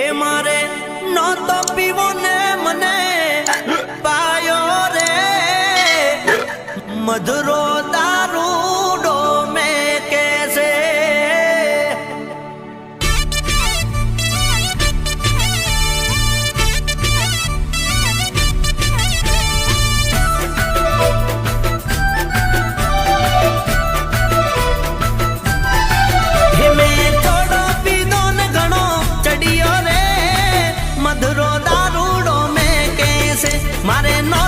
એ મારે નહોતો પીવો ને મને પાયો રે. મધુરો mare no